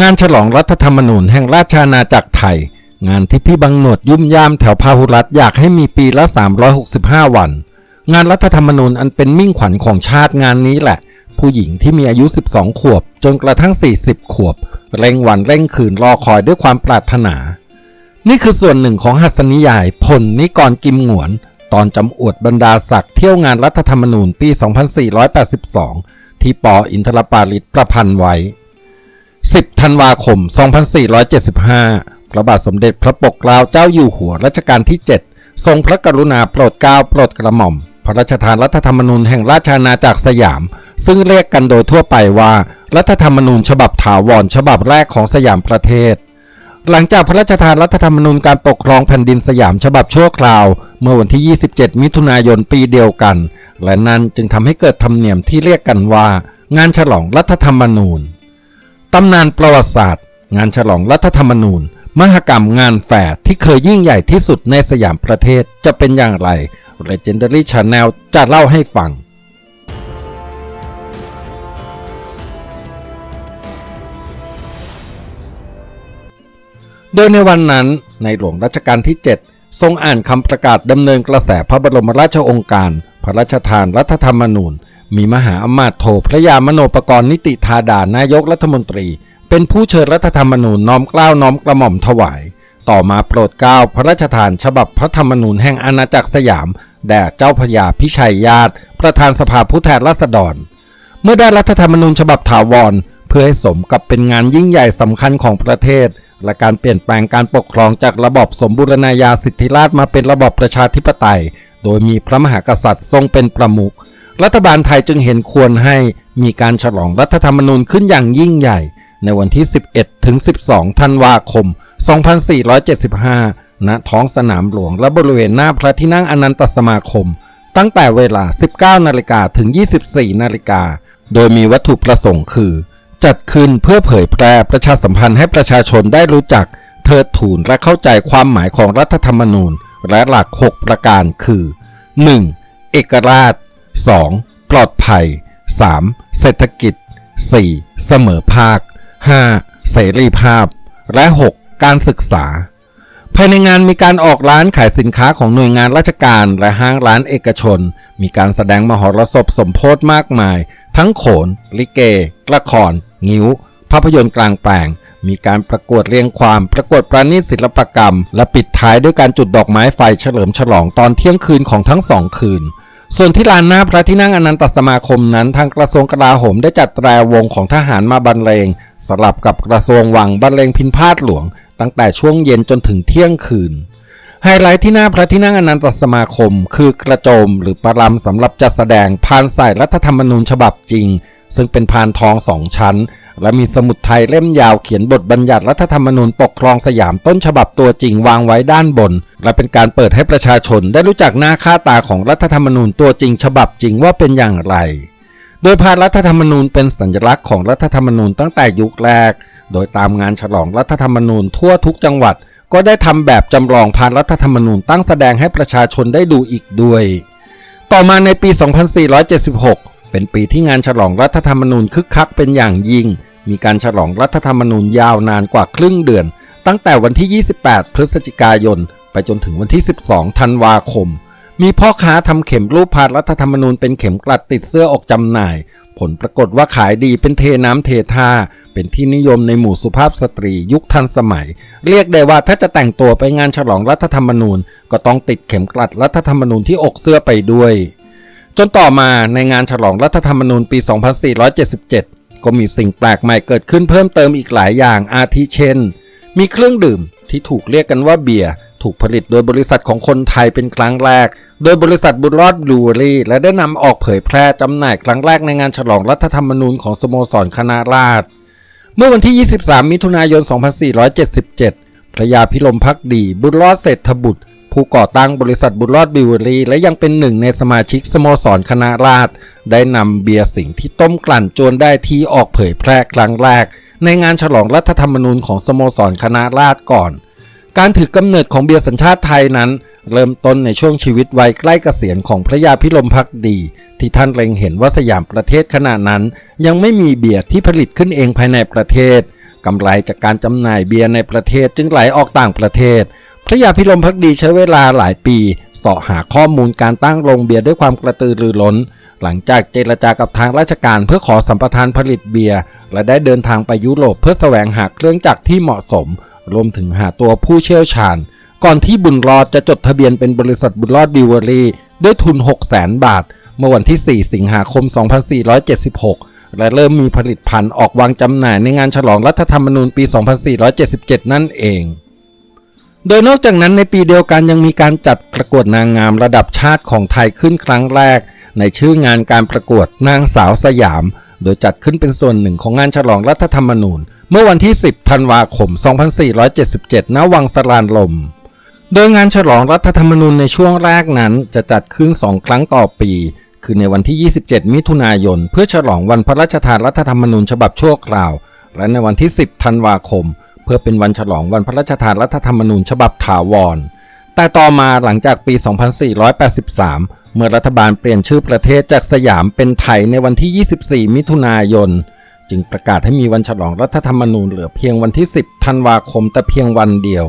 งานฉลองรัฐธรรมนูญแห่งราชอาณาจักรไทย งานที่พี่บังหนวดยุ่มย่ามแถวพาหุรัฐอยากให้มีปีละ 365 วัน งานรัฐธรรมนูญอันเป็นมิ่งขวัญของชาติงานนี้แหละ ผู้หญิงที่มีอายุ 12 ขวบ จนกระทั่ง 40 ขวบ เร่งวันเร่งคืนรอคอยด้วยความปรารถนา นี่คือส่วนหนึ่งของหัสนิยายพลนิกรกิมหงวน ตอนจำอวดบรรดาศักดิ์เที่ยวงานรัฐธรรมนูญปี 2482 ที่ปออินทรปาลิตประพันธ์ไว้ 10 ธันวาคม 2475 พระบาทสมเด็จพระปกเกล้าเจ้าอยู่หัวรัชกาลที่ 7 ทรงพระกรุณาโปรดเกล้าโปรดกระหม่อม พระราชทานรัฐธรรมนูญแห่งราชอาณาจักรสยาม ซึ่งเรียกกันโดยทั่วไปว่า รัฐธรรมนูญฉบับถาวรฉบับแรกของสยามประเทศ หลังจากพระราชทานรัฐธรรมนูญการปกครองแผ่นดินสยามฉบับชั่วคราว เมื่อวันที่ 27 มิถุนายนปีเดียวกัน และนั่นจึงทำให้เกิดธรรมเนียมที่เรียกกันว่า งานฉลองรัฐธรรมนูญ ตำนานประวัติศาสตร์ งานฉลองรัฐธรรมนูญ มหกรรมงานแฝดที่เคยยิ่งใหญ่ที่สุดในสยามประเทศจะเป็นอย่างไร Legendary Channel จะเล่าให้ฟัง โดยในวันนั้นในหลวงรัชกาลที่ 7 ทรงอ่านคำประกาศดำเนินกระแสพระบรมราชโองการ พระราชทานรัฐธรรมนูญ มีมหาอมาตย์โทพระยามโนปกรณ์นิติธาดานายกรัฐมนตรี เป็นผู้เชิญรัฐธรรมนูญน้อมเกล้าน้อมกระหม่อมถวาย ต่อมาโปรดเกล้าพระราชทานฉบับพระธรรมนูญแห่งอาณาจักรสยาม แด่เจ้าพระยาพิชัยญาติ ประธานสภาผู้แทนราษฎร เมื่อได้รัฐธรรมนูญฉบับถาวร เพื่อให้สมกับเป็นงานยิ่งใหญ่สำคัญของประเทศ และการเปลี่ยนแปลงการปกครองจากระบอบสมบูรณาญาสิทธิราชมาเป็นระบอบประชาธิปไตย โดยมีพระมหากษัตริย์ทรงเป็นประมุข รัฐบาลไทยจึงเห็นควรให้มีการฉลองรัฐธรรมนูญขึ้นอย่างยิ่งใหญ่ ในวันที่ 11 ถึง 12 ธันวาคม 2475 ณ ท้องสนามหลวงและบริเวณหน้าพระที่นั่งอนันตสมาคม ตั้งแต่เวลา 19 นาฬิกาถึง 24 นาฬิกา โดยมีวัตถุประสงค์คือ จัดขึ้นเพื่อเผยแพร่ประชาสัมพันธ์ให้ประชาชนได้รู้จัก เทิดทูนและเข้าใจความหมายของรัฐธรรมนูญ และหลัก 6 ประการคือ 1. เอกราช 2. ปลอดภัย 3. เศรษฐกิจ 4. เสมอภาค 5. เสรีภาพ และ 6. การศึกษา ภายในงานมีการออกร้านขายสินค้าของหน่วยงานราชการและห้างร้านเอกชน มีการแสดงมหรสพสมโพธมากมาย ทั้งโขน ลิเกละคร งิ้ว ภาพยนตร์กลางแปลง มีการประกวดเรียงความ ประกวดประณีตศิลปกรรม และปิดท้ายด้วยการจุดดอกไม้ไฟเฉลิมฉลองตอนเที่ยงคืนของทั้งสองคืน ส่วนที่ลานหน้าพระที่นั่งอนันตสมาคมนั้น ทางกระทรวงกลาโหมได้จัดแตรวงของทหารมาบรรเลงสลับกับกระทรวงวังบรรเลงพินพาดหลวง ตั้งแต่ช่วงเย็นจนถึงเที่ยงคืน ไฮไลท์ที่หน้าพระที่นั่งอนันตสมาคม คือกระโจมหรือประลำสำหรับจัดแสดงพานใส่รัฐธรรมนูญฉบับจริง ซึ่งเป็นพานทองสองชั้น และมีสมุดไทยเล่มยาวเขียนบทบัญญัติรัฐธรรมนูญปกครองสยามต้นฉบับตัวจริงวางไว้ด้านบน และเป็นการเปิดให้ประชาชนได้รู้จักหน้าค่าตาของรัฐธรรมนูญตัวจริงฉบับจริงว่าเป็นอย่างไร โดยพานรัฐธรรมนูญเป็นสัญลักษณ์ของรัฐธรรมนูญตั้งแต่ยุคแรก โดยตามงานฉลองรัฐธรรมนูญทั่วทุกจังหวัด ก็ได้ทำแบบจำลองพานรัฐธรรมนูญตั้งแสดงให้ประชาชนได้ดูอีกด้วย ต่อมาในปี 2476 เป็นปีที่งานฉลองรัฐธรรมนูญคึกคักเป็นอย่างยิ่ง มีการฉลองรัฐธรรมนูญยาวนานกว่าครึ่งเดือน ตั้งแต่วันที่ 28 พฤศจิกายน ไปจนถึงวันที่ 12 ธันวาคม มีพ่อค้าทำเข็มรูปพานรัฐธรรมนูญเป็นเข็มกลัดติดเสื้อออกจำหน่าย ผลปรากฏว่าขายดีเป็นเทน้ำเทท่า เป็นที่นิยมในหมู่สุภาพสตรียุคทันสมัย เรียกได้ว่าถ้าจะแต่งตัวไปงานฉลองรัฐธรรมนูญ ก็ต้องติดเข็มกลัดรัฐธรรมนูญที่อกเสื้อไปด้วย จนต่อมาในงานฉลองรัฐธรรมนูญปี 2477 ก็มีสิ่งแปลกใหม่เกิดขึ้นเพิ่มเติมอีกหลายอย่างอาทิเช่น มีเครื่องดื่มที่ถูกเรียกกันว่าเบียร์ถูกผลิตโดยบริษัทของคนไทยเป็นครั้งแรก โดยบริษัทบุญรอดบลูเรี่ และได้นำออกเผยแพร่จำหน่ายครั้งแรกในงานฉลองรัฐธรรมนูญของสโมสรคณะราษฎรเมื่อวันที่ 23 มิถุนายน 2477 พระยาพิรมพักดี บุญรอดเศรษฐบุตร ผู้ก่อตั้งบริษัทบุญรอดบิวเวอรี่และยังเป็นหนึ่งในสมาชิกสโมสรคณะราษฎรได้นำเบียร์สิงห์ที่ต้มกลั่นจนได้ที่ออกเผยแพร่ครั้งแรก ในงานฉลองรัฐธรรมนูญของสโมสรคณะราษฎรก่อน การถือกำเนิดของเบียร์สัญชาติไทยนั้น เริ่มต้นในช่วงชีวิตวัยใกล้เกษียณของพระยาพิรมพักดี ที่ท่านเล็งเห็นว่าสยามประเทศขณะนั้น ยังไม่มีเบียร์ที่ผลิตขึ้นเองภายในประเทศกำไรจากการจำหน่ายเบียร์ในประเทศจึงไหลออกต่างประเทศ พระยาพิรมพักดีใช้เวลาหลายปีเสาะหาข้อมูลการตั้งโรงเบียร์ด้วยความกระตือรือร้น หลังจากเจรจากับทางราชการเพื่อขอสัมปทานผลิตเบียร์และได้เดินทางไปยุโรปเพื่อแสวงหาเครื่องจักรที่เหมาะสม รวมถึงหาตัวผู้เชี่ยวชาญ ก่อนที่บุญรอดจะจดทะเบียนเป็นบริษัทบุญรอดบิวเวอรี่ด้วยทุน 6 0 0 0 0 0 บาท เมื่อวันที่ 4 สิงหาคม 2476 และเริ่มมีผลิตภัณฑ์ออกวางจำหน่ายในงานฉลองรัฐธรรมนูญปี 2477 นั่นเอง โดยนอกจากนั้นในปีเดียวกันยังมีการจัดประกวดนางงามระดับชาติของไทยขึ้นครั้งแรก ในชื่องานการประกวดนางสาวสยาม โดยจัดขึ้นเป็นส่วนหนึ่งของงานฉลองรัฐธรรมนูญ เมื่อวันที่ 10 ธันวาคม 2477 ณ วังสลานลม โดยงานฉลองรัฐธรรมนูญในช่วงแรกนั้นจะจัดขึ้น2ครั้งต่อปี คือในวันที่ 27 มิถุนายน เพื่อฉลองวันพระราชทานรัฐธรรมนูญฉบับชั่วคราว และในวันที่ 10 ธันวาคม เพื่อเป็นวันฉลองวันพระราชทานรัฐธรรมนูญฉบับถาวร แต่ต่อมาหลังจากปี 2483 เมื่อรัฐบาลเปลี่ยนชื่อประเทศจากสยามเป็นไทยในวันที่ 24 มิถุนายน จึงประกาศให้มีวันฉลองรัฐธรรมนูญเหลือเพียงวันที่ 10 ธันวาคมแต่เพียงวันเดียว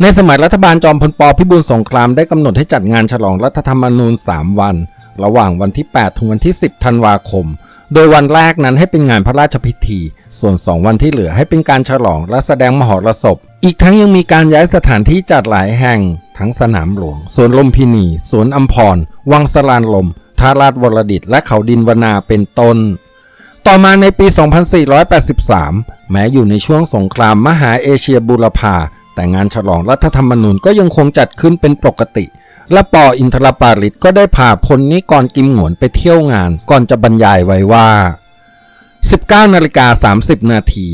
ในสมัยรัฐบาลจอมพลปพิบูลสงครามได้กำหนดให้จัดงานฉลองรัฐธรรมนูญ 3 วัน ระหว่างวันที่ 8 ถึงวันที่ 10 ธันวาคม โดยวันแรกนั้นให้เป็นงานพระราชพิธี ส่วน 2 วันที่เหลือให้เป็นการฉลองและแสดงมหรสพ อีกทั้งยังมีการย้ายสถานที่จัดหลายแห่ง ทั้งสนามหลวง สวนลมพินี สวนอัมพร วังสลานลมทาราชวรดิต และเขาดินวนาเป็นต้น ต่อมาในปี 2483 แม้อยู่ในช่วงสงครามมหาเอเชียบูรพาแต่งานฉลองรัฐธรรมนูญก็ยังคงจัดขึ้นเป็นปกติ และปออินทรปาริตก็ได้พาพลนิกรกิมหงวนไปเที่ยวงาน ก่อนจะบรรยายไว้ว่า 19นาฬิกา30 นาที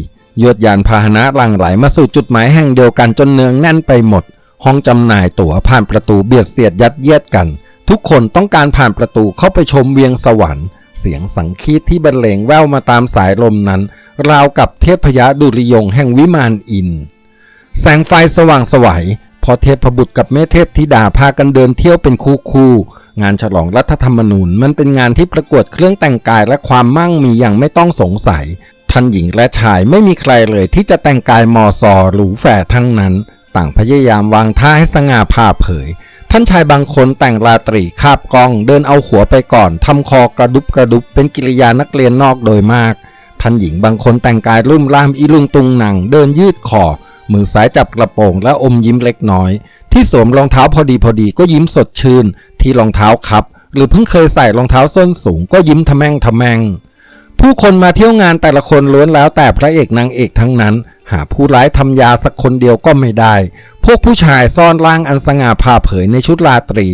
ยวดยานพาหนะลังไหลมาสู่จุดหมายแห่งเดียวกันจนเนืองแน่นไปหมด ห้องจำหน่ายตั๋วผ่านประตูเบียดเสียดยัดเยียดกัน ทุกคนต้องการผ่านประตูเข้าไปชมเวียงสวรรค์ เสียงสังคีตที่บรรเลงแว่วมาตามสายลมนั้น ราวกับเทพยดุริยงแห่งวิมานอิน แสงไฟสว่างสวัย อเทพบุตรกับแม่เทพธิดาพากันเดินเที่ยวเป็นคู่คู่งานฉลองรัฐธรรมนูญ มันเป็นงานที่ประกวดเครื่องแต่งกายและความมั่งมีอย่างไม่ต้องสงสัยท่านหญิงและชายไม่มีใครเลยที่จะแต่งกายมอซอหรูแฝดทั้งนั้น ต่างพยายามวางท่าให้สง่าผ่าเผย ท่านชายบางคนแต่งราตรีคาบกล้อง เดินเอาหัวไปก่อนทำคอกระดุบกระดุบเป็นกิริยานักเรียนนอกโดยมาก ท่านหญิงบางคนแต่งกายรุ่มร่ามอีลุงตุงหนัง เดินยืดคอ มือซ้ายจับกระโปรงและอมยิ้มเล็กน้อย ที่สวมรองเท้าพอดีพอดีก็ยิ้มสดชื่น ที่รองเท้าครับ หรือเพิ่งเคยใส่รองเท้าส้นสูงก็ยิ้มทะแมงทะแมงผู้คนมาเที่ยวงานแต่ละคนล้วนแล้วแต่พระเอกนางเอกทั้งนั้น หาผู้ร้ายทำยาสักคนเดียวก็ไม่ได้ พวกผู้ชายซ่อนร่างอันสง่าผ่าเผยในชุดราตรี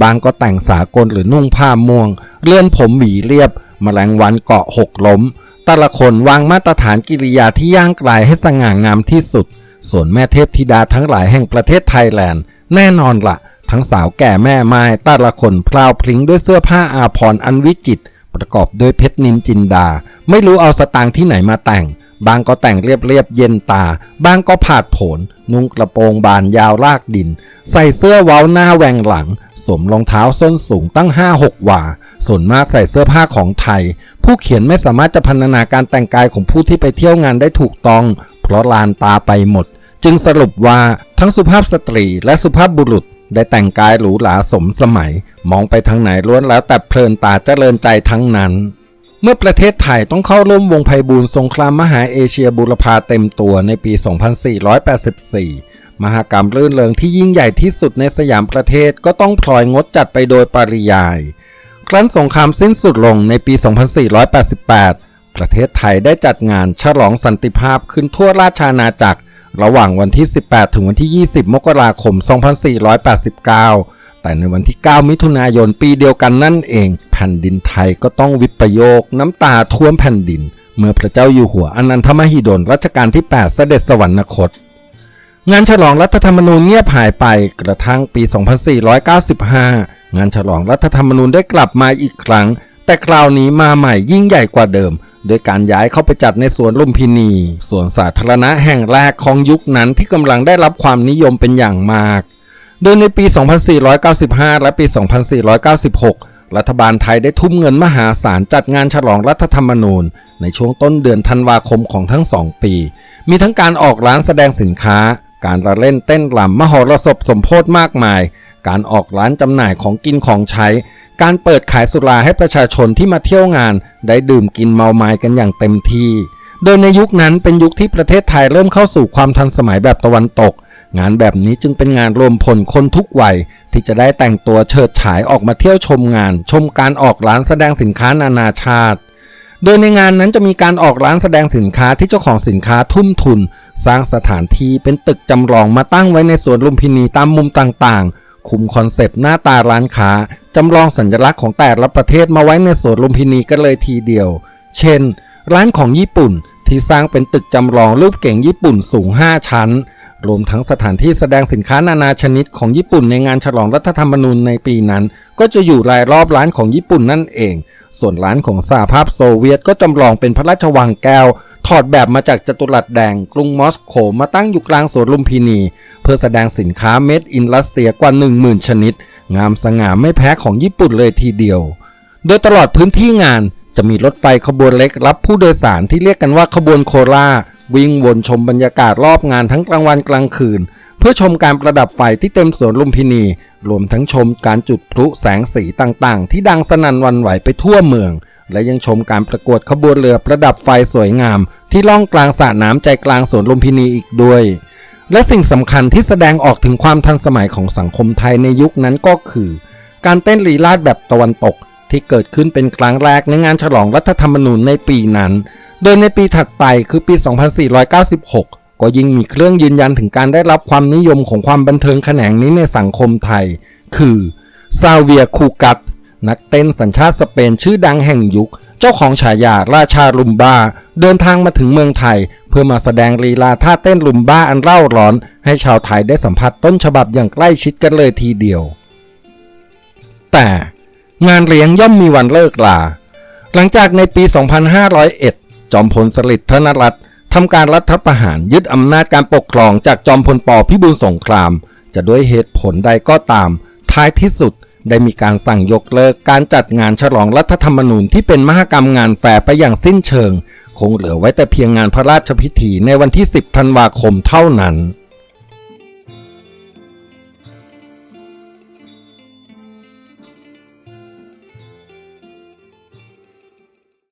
บางก็แต่งสากลหรือนุ่งผ้าม่วง เลื่อนผมหวีเรียบแมลงวันเกาะหกล้ม แต่ละคนวางมาตรฐานกิริยาที่ย่างกลายให้สง่างามที่สุด ส่วนแม่เทพธิดาทั้งหลายแห่งประเทศไทยแลนด์ แน่นอนละ่ะ ทั้งสาวแก่แม่ไม้แต่ละคนพราวพริ้งด้วยเสื้อผ้าอาภรณ์อันวิจิตรประกอบด้วยเพชรนินจินดา ไม่รู้เอาสตางค์ที่ไหนมาแต่ง บางก็แต่งเรียบๆเย็นตา บางก็ผาดผนนุ่งกระโปรงบานยาวลากดิน ใส่เสื้อเว้าหน้าแหวงหลัง สวมรองเท้าส้นสูงตั้ง5 6วาส่วนมากใส่เสื้อผ้าของไทย ผู้เขียนไม่สามารถจะพรรณนาการแต่งกายของผู้ที่ไปเที่ยวงานได้ถูกต้อง เพราะลานตาไปหมด จึงสรุปว่าทั้งสุภาพสตรีและสุภาพบุรุษได้แต่งกายหรูหราสมสมัย มองไปทางไหนล้วนแล้วแต่เพลินตาเจริญใจทั้งนั้น เมื่อประเทศไทยต้องเข้าร่วมวงไพบูลสงครามมหาเอเชียบูรพาเต็มตัวในปี 2484 มหากรรมรื่นเริงที่ยิ่งใหญ่ที่สุดในสยามประเทศก็ต้องพลอยงดจัดไปโดยปริยาย ครั้นสงครามสิ้นสุดลงในปี 2488 ประเทศไทยได้จัดงานฉลองสันติภาพขึ้นทั่วราชอาณาจักร ระหว่างวันที่ 18 ถึงวันที่ 20 มกราคม 2489 แต่ในวันที่ 9 มิถุนายนปีเดียวกันนั่นเอง แผ่นดินไทยก็ต้องวิปโยคน้ำตาท่วมแผ่นดิน เมื่อพระเจ้าอยู่หัวอนันทมหิดลรัชกาลที่ 8 เสด็จสวรรคตงานฉลองรัฐธรรมนูญเงียบหายไปกระทั่งปี 2495 งานฉลองรัฐธรรมนูญได้กลับมาอีกครั้ง แต่คราวนี้มาใหม่ยิ่งใหญ่กว่าเดิม โดยการย้ายเข้าไปจัดในสวนลุมพินีสวนสาธารณะแห่งแรกของยุคนั้นที่กำลังได้รับความนิยมเป็นอย่างมาก โดยในปี 2495 และปี 2496 รัฐบาลไทยได้ทุ่มเงินมหาศาลจัดงานฉลองรัฐธรรมนูญ ในช่วงต้นเดือนธันวาคมของทั้งสองปี มีทั้งการออกร้านแสดงสินค้า การละเล่นเต้นรำมหรสพสมโพธมากมาย การออกร้านจำหน่ายของกินของใช้ การเปิดขายสุราให้ประชาชนที่มาเที่ยวงาน ได้ดื่มกินเมาไม้กันอย่างเต็มที่ โดยในยุคนั้นเป็นยุคที่ประเทศไทยเริ่มเข้าสู่ความทันสมัยแบบตะวันตก งานแบบนี้จึงเป็นงานรวมพลคนทุกวัย ที่จะได้แต่งตัวเฉิดฉายออกมาเที่ยวชมงาน ชมการออกร้านแสดงสินค้านานาชาติโดยในงานนั้นจะมีการออกร้านแสดงสินค้าที่เจ้าของสินค้าทุ่มทุน สร้างสถานที่เป็นตึกจำลองมาตั้งไว้ในสวนลุมพินีตามมุมต่างๆ คุมคอนเซปต์หน้าตาร้านค้า จำลองสัญลักษณ์ของแต่ละประเทศมาไว้ในสวนลุมพินีกันเลยทีเดียว เช่น ร้านของญี่ปุ่นที่สร้างเป็นตึกจำลองรูปเก่งญี่ปุ่นสูง 5 ชั้น รวมทั้งสถานที่แสดงสินค้านานาชนิดของญี่ปุ่นในงานฉลองรัฐธรรมนูญในปีนั้น ก็จะอยู่รายรอบร้านของญี่ปุ่นนั่นเอง ส่วนร้านของสหภาพโซเวียตก็จำลองเป็นพระราชวังแก้ว ถอดแบบมาจากจัตุรัสแดงกรุงมอสโกมาตั้งอยู่กลางสวนลุมพินี เพื่อแสดงสินค้าเม็ดอินรัสเซียกว่า 10,000 ชนิด งามสง่าไม่แพ้ของญี่ปุ่นเลยทีเดียว โดยตลอดพื้นที่งานจะมีรถไฟขบวนเล็กรับผู้โดยสารที่เรียกกันว่าขบวนโคราวิ่งวนชมบรรยากาศรอบงานทั้งกลางวันกลางคืน เพื่อชมการประดับไฟที่เต็มสวนลุมพินี รวมทั้งชมการจุดพลุแสงสีต่างๆ ที่ดังสนั่นวันไหวไปทั่วเมือง และยังชมการประกวดขบวนเรือประดับไฟสวยงาม ที่ล่องกลางสระน้ำใจกลางสวนลุมพินีอีกด้วย และสิ่งสำคัญที่แสดงออกถึงความทันสมัยของสังคมไทยในยุคนั้นก็คือ การเต้นลีลาดแบบตะวันตก ที่เกิดขึ้นเป็นครั้งแรกในงานฉลองรัฐธรรมนูญในปีนั้น โดยในปีถัดไปคือปี 2496 ก็ยิ่งมีเครื่องยืนยันถึงการได้รับความนิยมของความบันเทิงแขนงนี้ในสังคมไทย คือซาเวียคูกัต นักเต้นสัญชาติสเปนชื่อดังแห่งยุค เจ้าของฉายาราชาลุมบ้า เดินทางมาถึงเมืองไทย เพื่อมาแสดงลีลาท่าเต้นลุมบ้าอันเร่าร้อน ให้ชาวไทยได้สัมผัสต้นฉบับอย่างใกล้ชิดกันเลยทีเดียว แต่งานเลี้ยงย่อมมีวันเลิกลา หลังจากในปี 2501 จอมพลสฤษดิ์ธนรัตน์ทำการรัฐประหารยึดอำนาจการปกครองจากจอมพลปพิบูลสงคราม จะด้วยเหตุผลใดก็ตาม ท้ายที่สุด ได้มีการสั่งยกเลิกการจัดงานฉลองรัฐธรรมนูญที่เป็นมหกรรมงานแฝงไปอย่างสิ้นเชิง คงเหลือไว้แต่เพียงงานพระราชพิธีในวันที่ 10 ธันวาคมเท่านั้น